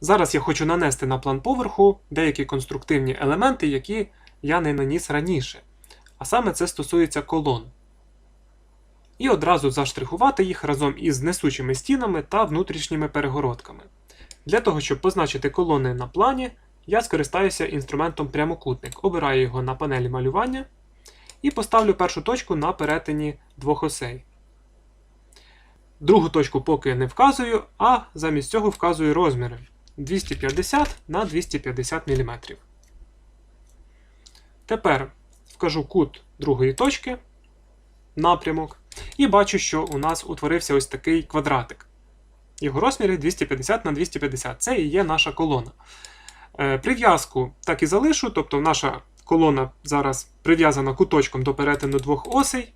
Зараз я хочу нанести на план поверху деякі конструктивні елементи, які я не наніс раніше. А саме це стосується колон. І одразу заштрихувати їх разом із несучими стінами та внутрішніми перегородками. Для того, щоб позначити колони на плані, я скористаюся інструментом прямокутник. Обираю його на панелі малювання і поставлю першу точку на перетині двох осей. Другу точку поки не вказую, а замість цього вказую розміри 250 на 250 мм. Тепер вкажу кут другої точки, напрямок, і бачу, що у нас утворився ось такий квадратик. Його розміри 250 на 250. Це і є наша колона. Е, Прив'язку так і залишу, тобто наша колона зараз прив'язана куточком до перетину двох осей.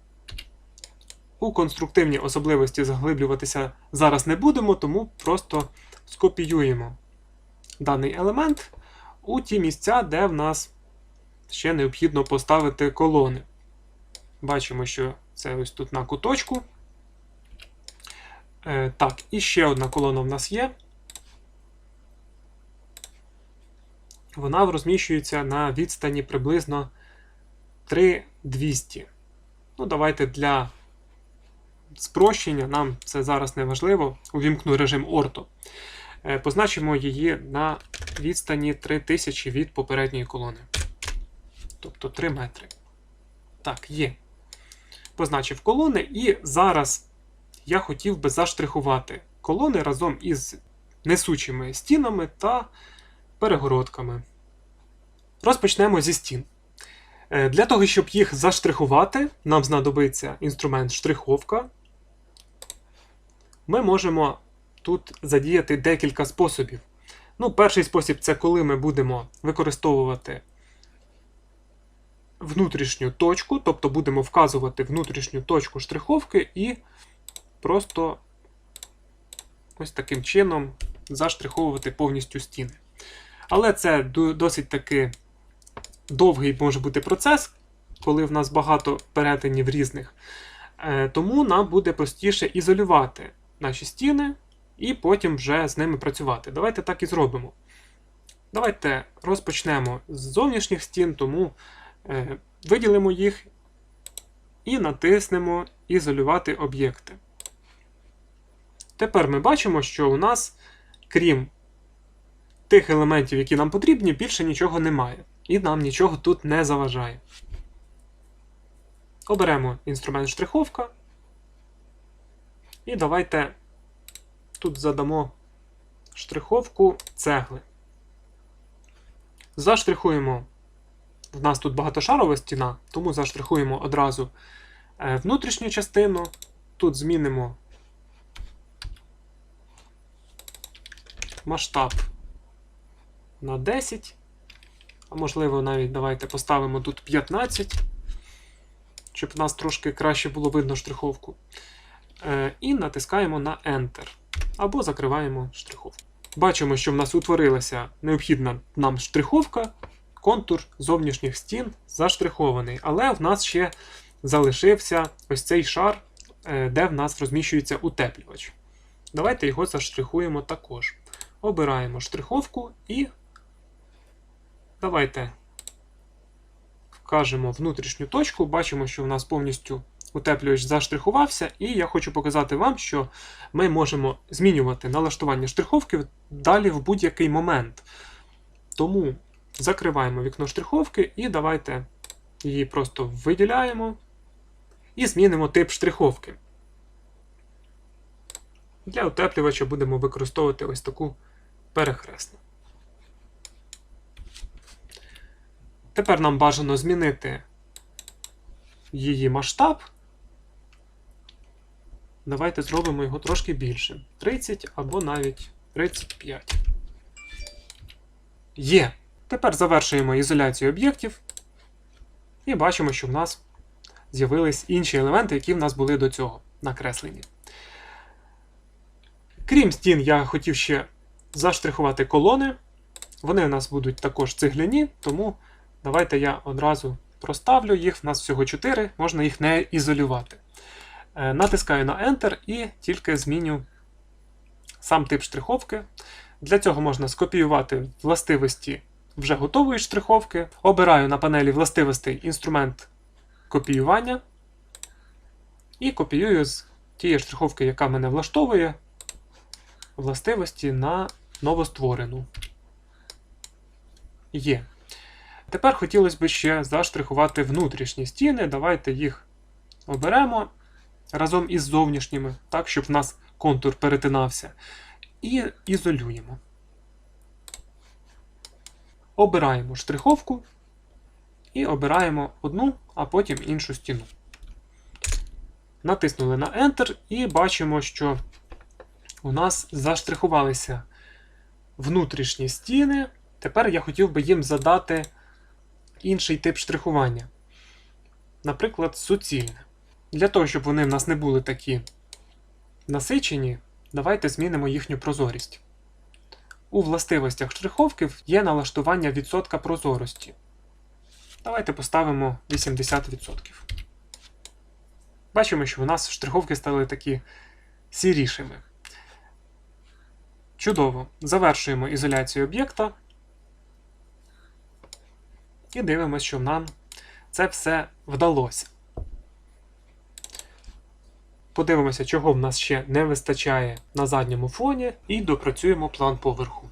У конструктивні особливості заглиблюватися зараз не будемо, тому просто скопіюємо даний елемент у ті місця, де в нас ще необхідно поставити колони. Бачимо, що це ось тут на куточку. Е, так, і ще одна колона в нас є. Вона розміщується на відстані приблизно 3200. Ну, давайте для спрощення, нам це зараз не важливо. Увімкну режим орто. Е, Позначимо її на відстані 3000 від попередньої колони. Тобто 3 метри. Так, є. Позначив колони, і зараз я хотів би заштрихувати колони разом із несучими стінами та перегородками. Розпочнемо зі стін. Е, Для того, щоб їх заштрихувати, нам знадобиться інструмент штриховка. Ми можемо тут задіяти декілька способів. Ну, перший спосіб це коли ми будемо використовувати внутрішню точку, тобто будемо вказувати внутрішню точку штриховки і просто ось таким чином заштриховувати повністю стіни. Але це досить таки довгий може бути процес, коли в нас багато перетинів різних. Е, Тому нам буде простіше ізолювати наші стіни і потім вже з ними працювати. Давайте так і зробимо. Давайте розпочнемо з зовнішніх стін, тому е, виділимо їх і натиснемо Ізолювати об'єкти. Тепер ми бачимо, що у нас, крім тих елементів, які нам потрібні, більше нічого немає. І нам нічого тут не заважає. Оберемо інструмент штриховка. І давайте тут задамо штриховку цегли. Заштрихуємо. В нас тут багатошарова стіна, тому заштрихуємо одразу е, внутрішню частину. Тут змінимо масштаб на 10. А можливо, навіть давайте поставимо тут 15, щоб в нас трошки краще було видно штриховку. Е, І натискаємо на Enter. Або закриваємо штриховку. Бачимо, що в нас утворилася необхідна нам штриховка, контур зовнішніх стін заштрихований. Але в нас ще залишився ось цей шар, е, де в нас розміщується утеплювач. Давайте його заштрихуємо також. Обираємо штриховку і давайте вкажемо внутрішню точку. Бачимо, що в нас повністю утеплювач заштрихувався, і я хочу показати вам, що ми можемо змінювати налаштування штриховки далі в будь-який момент. Тому закриваємо вікно штриховки і давайте її просто виділяємо і змінимо тип штриховки. Для утеплювача будемо використовувати ось таку перехресну. Тепер нам бажано змінити її масштаб. Давайте зробимо його трошки більшим. 30 або навіть 35. Є. Тепер завершуємо ізоляцію об'єктів. І бачимо, що в нас з'явились інші елементи, які в нас були до цього накреслені. Крім стін, я хотів ще заштрихувати колони. Вони у нас будуть також цегляні, тому давайте я одразу проставлю їх. В нас всього 4, можна їх не ізолювати. Е, Натискаю на Enter і тільки зміню сам тип штриховки. Для цього можна скопіювати властивості вже готової штриховки. Обираю на панелі властивостей інструмент копіювання і копіюю з тієї штриховки, яка мене влаштовує, властивості на новостворену. Є. Тепер хотілося б ще заштрихувати внутрішні стіни. Давайте їх оберемо разом із зовнішніми, так, щоб в нас контур перетинався. І ізолюємо. Обираємо штриховку і обираємо одну, а потім іншу стіну. Натиснули на Enter і бачимо, що у нас заштрихувалися внутрішні стіни. Тепер я хотів би їм задати інший тип штрихування. Наприклад, суцільне. Для того, щоб вони в нас не були такі насичені, давайте змінимо їхню прозорість. У властивостях штриховки є налаштування відсотка прозорості. Давайте поставимо 80%. Бачимо, що у нас штриховки стали такі сірішими. Чудово. Завершуємо ізоляцію об'єкта. І дивимося, що нам це все вдалося. Подивимося, чого в нас ще не вистачає на задньому фоні, і допрацюємо план поверху.